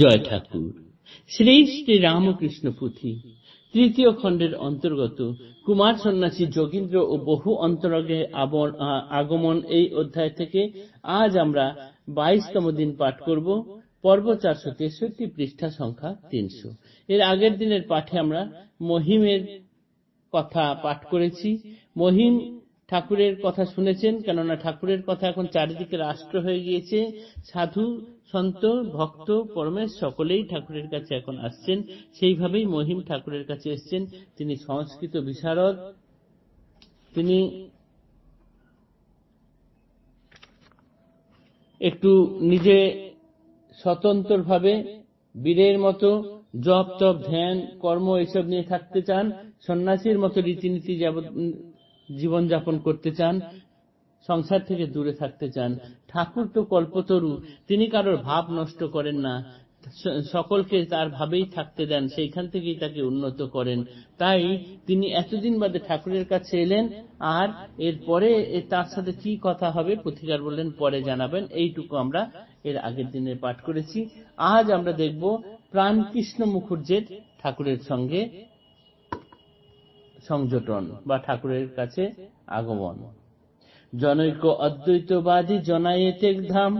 জয় ঠাকুর। শ্রী শ্রী রামকৃষ্ণ পুঁথি। তৃতীয় খণ্ডের অন্তর্গত কুমার সন্ন্যাসী যোগীন্দ্র ও বহু অন্তরগে আগমন এই অধ্যায় থেকে আজ আমরা বাইশতম দিন পাঠ করব, পর্ব চারশো তেষট্টি পৃষ্ঠা সংখ্যা তিনশো। এর আগের দিনের পাঠে আমরা মহিমের কথা পাঠ করেছি। মহিম ঠাকুরের কথা শুনেছেন, কেননা ঠাকুরের কথা এখন চারিদিকে রাষ্ট্র হয়ে গিয়েছে। সাধু, সন্ত, ভক্ত, পরমেশ সকলেই ঠাকুরের কাছে এখন আসছেন। সেইভাবেই মহিম ঠাকুরের কাছে এসছেন। তিনি সংস্কৃত বিশারদ। তিনি একটু নিজে স্বতন্ত্রভাবে বীরের মতো জপ, তপ, ধ্যান, কর্ম এসব নিয়ে থাকতে চান। সন্ন্যাসীর মতো রীতিনীতি জীবনযাপন করতে চান, সংসার থেকে দূরে থাকতে চান। ঠাকুর তো কল্পতরু, তিনি কারোর ভাব নষ্ট করেন না। সকলকে তার ভাবেই থাকতে দেন, সেইখান থেকেই তাকে উন্নত করেন। তাই তিনি এতদিন বাদে ঠাকুরের কাছে এলেন, আর এরপরে তার সাথে কি কথা হবে পুথিকার বললেন, পরে জানাবেন। এইটুকু আমরা এর আগের দিনে পাঠ করেছি। আজ আমরা দেখব প্রাণকৃষ্ণ মুখুর্জের ঠাকুরের সঙ্গে সংযোটন বা ঠাকুরের কাছে আগমন। জনৈক অদ্বৈতবাদী জনায়েতে ধাম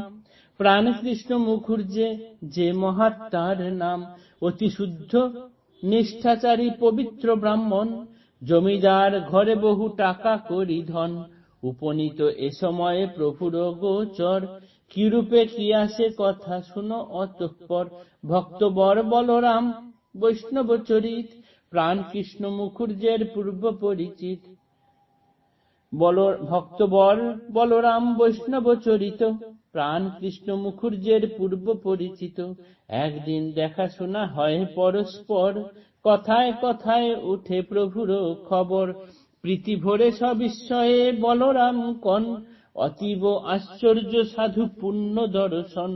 প্রাণকৃষ্ণ মুখুর্জে যে মহাত্মার নাম, অতি শুদ্ধ নিষ্ঠাচারী পবিত্র ব্রাহ্মণ, জমিদার ঘরে বহু টাকা করি ধন, উপনীত এ সময়ে প্রভুর গোচর কিরূপে কি আসে কথা শুনো অতঃপর ভক্তবর বলরাম, বৈষ্ণব চরিত প্রাণ কৃষ্ণ মুখুর্জের পূর্ব পরিচিত। বল ভক্তবর বলরাম বৈষ্ণব চরিত, প্রাণ কৃষ্ণ মুখুর্জের পূর্ব পরিচিত। একদিন দেখাশোনা হয় পরস্পর, কথায় কথায় উঠে প্রভুর খবর। প্রীতি ভরে সবিস্ময়ে বলরাম কন, অতীব আশ্চর্য সাধু পুণ্য দর্শন।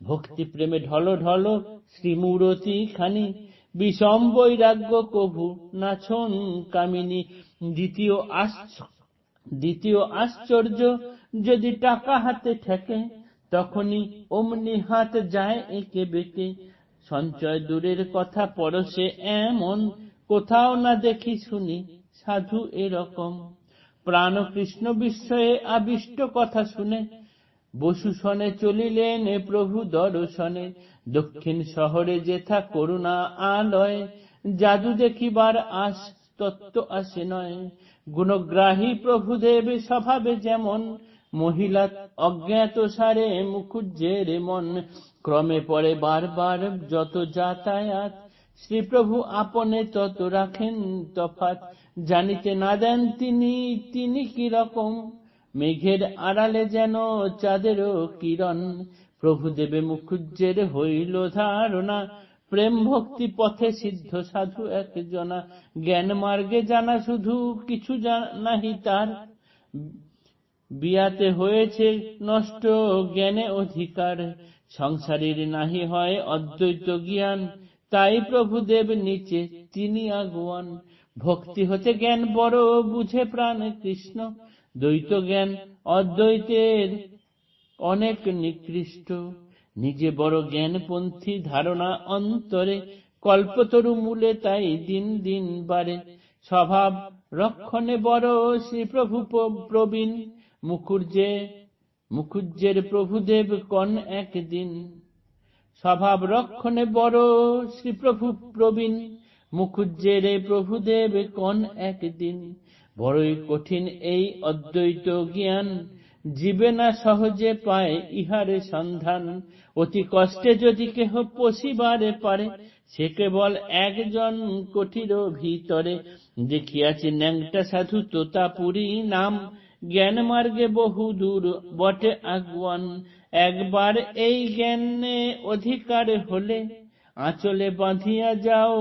ভক্তি প্রেমে ঢল ঢল শ্রীমূরতি খানি বিষম বৈরাগ্য কভু নাছন কামিনী। দ্বিতীয় দ্বিতীয় আশ্চর্য, যদি টাকা হাতে ঠেকে, তখনই অমনি হাত যায় একে বেঁকে। সঞ্চয় দূরের কথা পরশে এমন, কোথাও না দেখি শুনি, সাধু এরকম। প্রাণ কৃষ্ণ বিস্ময়ে আবিষ্ট কথা শুনে, বসুসনে চলিলেন প্রভু দর্শনে। দক্ষিণ শহরে যেথা করুণা আলয়, জাদু দেখিবার আস তত্ত্ব আসে নয়। গুণগ্রাহী প্রভুদেব স্বভাবে যেমন মহিলা অজ্ঞাত সারে মুখুজ্জের মন। ক্রমে পরে বারবার যত যাতায়াত, শ্রীপ্রভু আপনে তত রাখেন তফাত। জানিতে না দেন তিনি তিনি কি রকম? মেঘের আড়ালে যেন চাঁদেরও কিরণ। প্রভুদেবে মুখুজ্জের হইল ধারণা। প্রেম ভক্তি পথে সিদ্ধ সাধু একজনা। জ্ঞান মার্গে জানা শুধু কিছু নাহি তার। বিয়াতে হয়েছে নষ্ট জ্ঞানে অধিকার। সংসারের নাহি হয় অদ্বৈত জ্ঞান। তাই প্রভু প্রভুদেব নিচে, তিনি আগুয়ান। ভক্তি হতে জ্ঞান বড়, বুঝে প্রাণ কৃষ্ণ। দ্বৈত জ্ঞান অদ্বৈতের অনেক নিকৃষ্ট, নিজে বড় জ্ঞানপন্থী ধারণা অন্তরে কল্পতরু মূলে তাই দিন দিন বাড়ে। স্বভাব রক্ষণে বড় শ্রীপ্রভু প্রবীণ মুখুর্জে মুখুজ্জের প্রভুদেব কন একদিন। স্বভাব রক্ষণে বড় শ্রীপ্রভু প্রবীণ মুখুজ্জের প্রভুদেব কন একদিন। বড়ই কঠিন এই অদ্বৈত জ্ঞান জীবে না সহজে পায় ইহারে সন্ধান। অতি কষ্টে যদি কেহ পশিবারে পারে, সে কেবল একজন কঠির ভিতরে। দেখিয়াছি ন্যাংটা সাধু তোতাপুরী নাম, জ্ঞান মার্গে বহু দূর বটে আগুয়ান। একবার এই জ্ঞানে অধিকার হলে, আঁচলে বাঁধিয়া যাও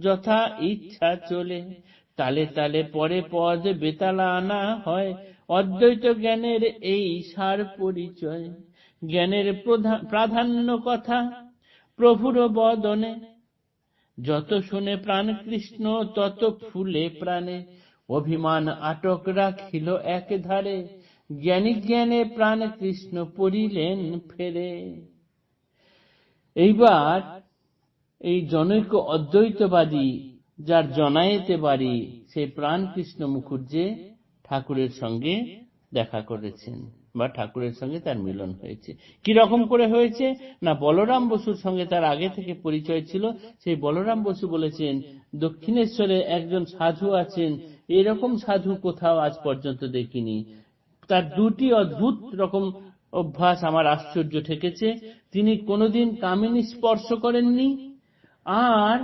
যথা ইচ্ছা চলে। তালে তালে পরে পদ বেতালা আনা হয় অদ্বৈত জ্ঞানের এই সার পরিচয়, জ্ঞানের প্রাধান্য কথা, প্রভুর বদনে। যত শুনে প্রাণ কৃষ্ণ, তত ফুলে প্রাণে। অভিমান আটক রাখিল এক ধারে জ্ঞানী জ্ঞানে প্রাণ কৃষ্ণ পড়িলেন ফেরে। এইবার এই জনৈক অদ্বৈতবাদী যার জনায়েতে বাড়ি সেই প্রাণকৃষ্ণ মুখুজ্জে ঠাকুরের সঙ্গে দেখা করেছেন বা ঠাকুরের সঙ্গে তার মিলন হয়েছে। কি রকম করে হয়েছে? না, বলরাম বসুর সঙ্গে তার আগে থেকে পরিচয় ছিল। সেই বলরাম বসু বলেছেন, দক্ষিণেশ্বরে একজন সাধু আছেন। এরকম সাধু কোথাও আজ পর্যন্ত দেখিনি। তার দুটি অদ্ভুত রকম অভ্যাস আমার আশ্চর্য ঠেকেছে। তিনি কোনোদিন কামিনী স্পর্শ করেননি, আর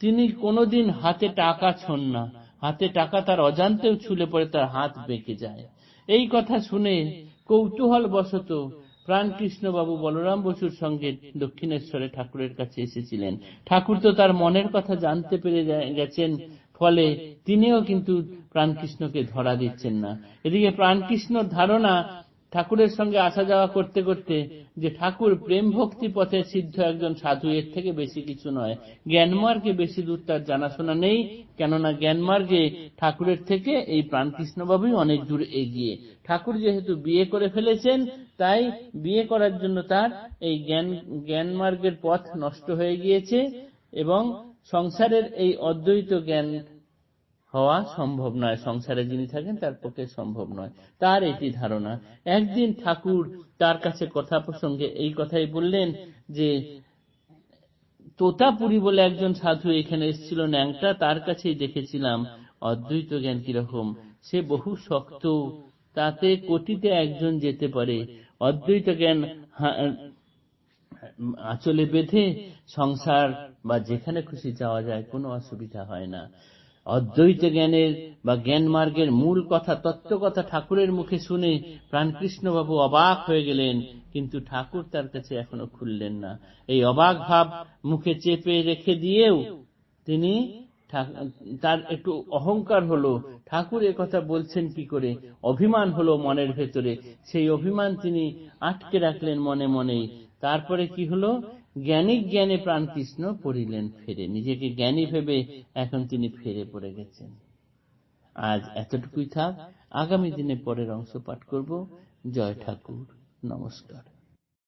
তিনি কোনোদিন হাতে টাকা ছন না। হাতে টাকা তার অজান্তেও ছুলে পড়ে, তার হাত বেঁকে যায়। এই কথা শুনে কৌতূহল বশত প্রাণকৃষ্ণ বাবু বলরাম বসুর সঙ্গে দক্ষিণেশ্বরে ঠাকুরের কাছে এসেছিলেন। ঠাকুর তো তার মনের কথা জানতে পেরে গেছেন, ফলে তিনিও কিন্তু প্রাণকৃষ্ণকে ধরা দিচ্ছেন না। এদিকে প্রাণকৃষ্ণর ধারণা ঠাকুরের সঙ্গে আসা যাওয়া করতে করতে যে ঠাকুর প্রেম ভক্তি পথে সিদ্ধ একজন সাধু, এর থেকে বেশি কিছু নয়। জ্ঞানমার্গে বেশি দূর তার জানাশোনা নেই, কেননা জ্ঞানমার্গে ঠাকুরের থেকে এই প্রাণকৃষ্ণবাবুই অনেক দূর এগিয়ে। ঠাকুর যেহেতু বিয়ে করে ফেলেছেন, তাই বিয়ে করার জন্য তার এই জ্ঞান জ্ঞানমার্গের পথ নষ্ট হয়ে গিয়েছে এবং সংসারের এই অদ্বৈত জ্ঞান হওয়া সম্ভব নয়। সংসারে যিনি থাকেন, তার পক্ষে সম্ভব নয়। তার এটি ধারণা। একদিন ঠাকুর তার কাছে কথা প্রসঙ্গে এই কথাই বললেন যে, তোতাপুরি বলে একজন সাধু এখানে এসেছিল ন্যাংটা, তার কাছেই দেখেছিলাম। অদ্বৈত জ্ঞান কীরকম? সে বহু শক্ত। তাতে কোটিতে একজন যেতে পারে। অদ্বৈত জ্ঞান আঁচলে বেঁধে সংসার বা যেখানে খুশি যাওয়া যায়, কোনো অসুবিধা হয় না। অদ্বৈত জ্ঞানের বা জ্ঞান মার্গের মূল কথা, তত্ত্ব কথা ঠাকুরের মুখে শুনে প্রাণকৃষ্ণবাবু অবাক হয়ে গেলেন, কিন্তু ঠাকুর তার কাছে এখনও খুললেন না। এই অবাক ভাব মুখে চেপে রেখে দিয়েও তিনি তার একটু অহংকার হলো। ঠাকুর কথা বলছেন কি করে? অভিমান হলো মনের ভেতরে। সেই অভিমান তিনি আটকে রাখলেন মনে মনে। তারপরে কি হলো? জ্ঞানী জ্ঞানে প্রাণকৃষ্ণ পড়িলেন ফেরে। নিজেকে জ্ঞানী ভেবে এখন তিনি ফেরে পড়ে গেছেন। আজ এতটুকুই থাক। আগামী দিনে পরের অংশ পাঠ করব। জয় ঠাকুর। নমস্কার।